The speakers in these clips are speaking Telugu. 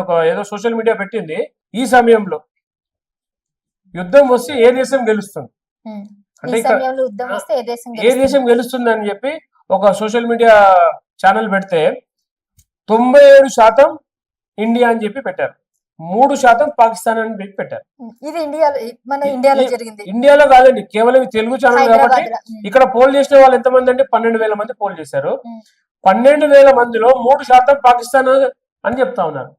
ఒక ఏదో సోషల్ మీడియా పెట్టింది ఈ సమయంలో యుద్ధం వస్తే ఏ దేశం గెలుస్తుంది. అంటే ఏ దేశం గెలుస్తుంది? అని చెప్పి ఒక సోషల్ మీడియా ఛానల్ పెడితే తొంభై ఏడు శాతం ఇండియా అని చెప్పి పెట్టారు మూడు శాతం పాకిస్తాన్ అని చెప్పి పెట్టారు. ఇది ఇండియాలో మన ఇండియాలో ఈ- జరిగింది ఇండియాలో కాదండి కేవలం తెలుగు ఛానల్ కాబట్టి. ఇక్కడ పోల్ చేసిన వాళ్ళు ఎంతమంది అంటే పన్నెండు వేల మంది పోల్ చేశారు. పన్నెండు వేల మందిలో మూడు శాతం పాకిస్తాన్ అని చెప్తా ఉన్నారు.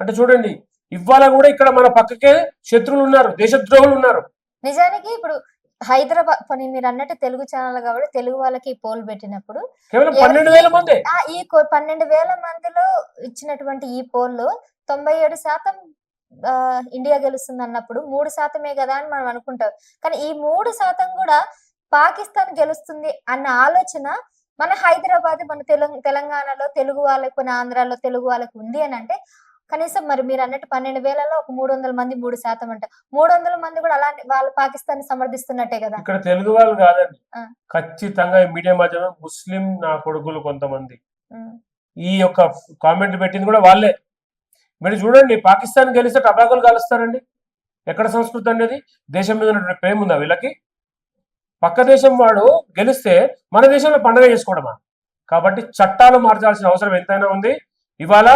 అంటే చూడండి ఇవాళ కూడా ఇక్కడ మన పక్కకే శత్రువులు ఉన్నారు దేశద్రోహులు ఉన్నారు. నిజానికి ఇప్పుడు హైదరాబాద్ పని మీరు అన్నట్టు తెలుగు ఛానల్ కాబట్టి తెలుగు వాళ్ళకి పోల్ పెట్టినప్పుడు పన్నెండు వేల మందే. ఆ ఈ పన్నెండు వేల మందిలో ఇచ్చినటువంటి ఈ పోల్లో తొంభై ఏడు శాతం ఇండియా గెలుస్తుంది అన్నప్పుడు మూడు శాతమే కదా అని మనం అనుకుంటాం. కానీ ఈ మూడు శాతం కూడా పాకిస్తాన్ గెలుస్తుంది అన్న ఆలోచన మన హైదరాబాద్ మన తెలంగాణ తెలంగాణలో తెలుగు వాళ్ళకి కొన్ని ఆంధ్రాలో తెలుగు వాళ్ళకి ఉంది అని అంటే కనీసం మరి మీరు అన్నట్టు పన్నెండు వేలలో ఒక మూడు వందల మంది మూడు శాతం అంట. మూడు వందల మంది కూడా అలాంటి వాళ్ళు పాకిస్తాన్ సమర్థిస్తున్నట్టే కదా. ఇక్కడ తెలుగు వాళ్ళు కాదండి. ఖచ్చితంగా ఈ మీడియా మాధ్యమం ముస్లిం నా కొడుకులు కొంతమంది. ఈ యొక్క కామెంట్ పెట్టింది కూడా వాళ్ళే. మీరు చూడండి పాకిస్తాన్ గెలిస్తే టబాకులు కాలుస్తారండి. ఎక్కడ సంస్కృతి అనేది? దేశం మీద ఉన్నటువంటి ప్రేమ ఉందా వీళ్ళకి? పక్క దేశం వాడు గెలిస్తే మన దేశంలో పండుగ చేసుకోవడమా? కాబట్టి చట్టాలు మార్చాల్సిన అవసరం ఎంతైనా ఉంది. ఇవాళ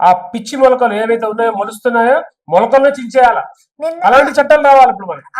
ఆ పిచ్చి మొలకలు ఏవైతే ఉన్నాయో మొలుస్తున్నాయో మొలకలను చించేయాల? అలాంటి చట్టాలు రావాలి ఇప్పుడు మనకి.